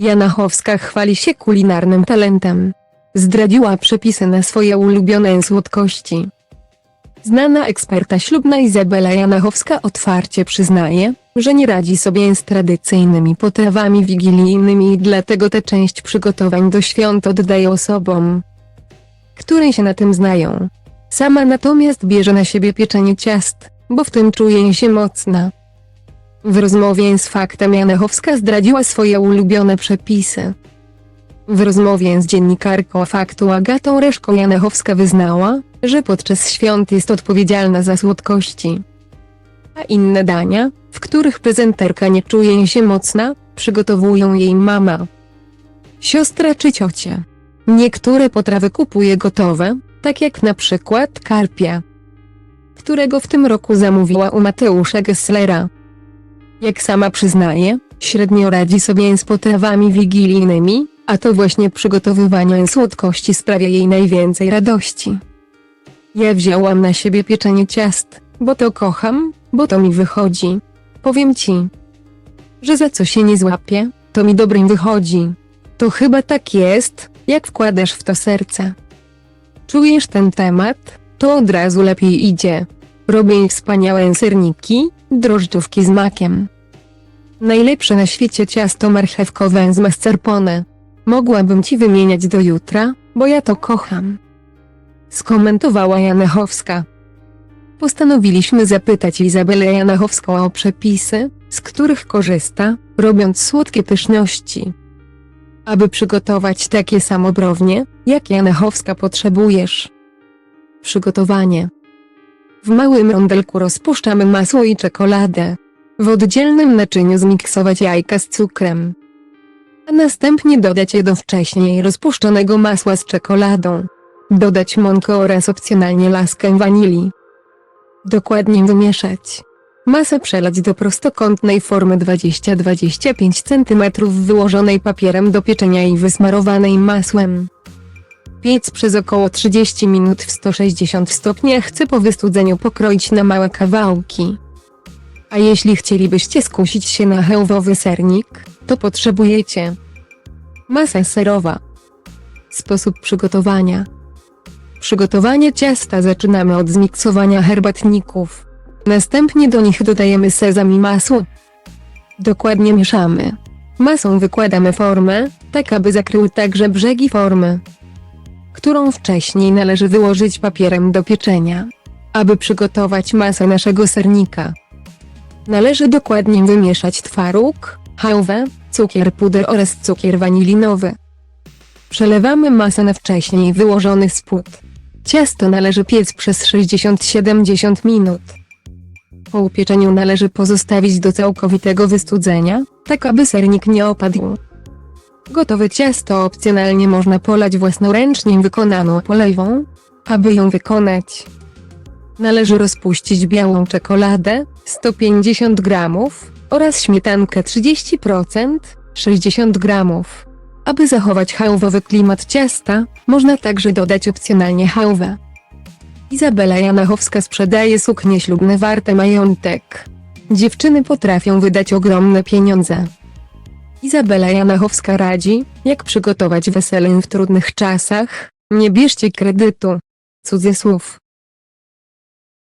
Janachowska chwali się kulinarnym talentem. Zdradziła przepisy na swoje ulubione słodkości. Znana eksperta ślubna Izabela Janachowska otwarcie przyznaje, że nie radzi sobie z tradycyjnymi potrawami wigilijnymi i dlatego tę część przygotowań do świąt oddaje osobom, które się na tym znają. Sama natomiast bierze na siebie pieczenie ciast, bo w tym czuje się mocna. W rozmowie z Faktem Janechowska zdradziła swoje ulubione przepisy. W rozmowie z dziennikarką Faktu Agatą Reszką Janechowska wyznała, że podczas świąt jest odpowiedzialna za słodkości. A inne dania, w których prezenterka nie czuje się mocna, przygotowują jej mama, siostra czy ciocia. Niektóre potrawy kupuje gotowe, tak jak na przykład karpia, którego w tym roku zamówiła u Mateusza Gesslera. Jak sama przyznaje, średnio radzi sobie z potrawami wigilijnymi, a to właśnie przygotowywanie słodkości sprawia jej najwięcej radości. Ja wzięłam na siebie pieczenie ciast, bo to kocham, bo to mi wychodzi. Powiem ci, że za co się nie złapię, to mi dobrym wychodzi. To chyba tak jest, jak wkładasz w to serce. Czujesz ten temat, to od razu lepiej idzie. Robię wspaniałe serniki, drożdżówki z makiem. Najlepsze na świecie ciasto marchewkowe z mascarpone. Mogłabym ci wymieniać do jutra, bo ja to kocham. Skomentowała Janechowska. Postanowiliśmy zapytać Izabelę Janechowską o przepisy, z których korzysta, robiąc słodkie pyszności. Aby przygotować takie samobrownie, jak Janechowska potrzebujesz. Przygotowanie. W małym rondelku rozpuszczamy masło i czekoladę. W oddzielnym naczyniu zmiksować jajka z cukrem. A następnie dodać je do wcześniej rozpuszczonego masła z czekoladą. Dodać mąkę oraz opcjonalnie laskę wanilii. Dokładnie wymieszać. Masę przelać do prostokątnej formy 20-25 cm wyłożonej papierem do pieczenia i wysmarowanej masłem. Piec przez około 30 minut w 160 stopniach chce po wystudzeniu pokroić na małe kawałki. A jeśli chcielibyście skusić się na hełwowy sernik, to potrzebujecie masa serowa. Sposób przygotowania. Przygotowanie ciasta zaczynamy od zmiksowania herbatników. Następnie do nich dodajemy sezam i masło. Dokładnie mieszamy. Masą wykładamy formę, tak aby zakryły także brzegi formy, którą wcześniej należy wyłożyć papierem do pieczenia. Aby przygotować masę naszego sernika, należy dokładnie wymieszać twaróg, chałwę, cukier puder oraz cukier wanilinowy. Przelewamy masę na wcześniej wyłożony spód. Ciasto należy piec przez 60-70 minut. Po upieczeniu należy pozostawić do całkowitego wystudzenia, tak aby sernik nie opadł. Gotowe ciasto opcjonalnie można polać własnoręcznie wykonaną polewą. Aby ją wykonać, należy rozpuścić białą czekoladę 150 g oraz śmietankę 30% 60 g. Aby zachować chałwowy klimat ciasta, można także dodać opcjonalnie chałwę. Izabela Janachowska sprzedaje suknie ślubne warte majątek. Dziewczyny potrafią wydać ogromne pieniądze. Izabela Janachowska radzi, jak przygotować wesele w trudnych czasach. Nie bierzcie kredytu. Cudzysłów.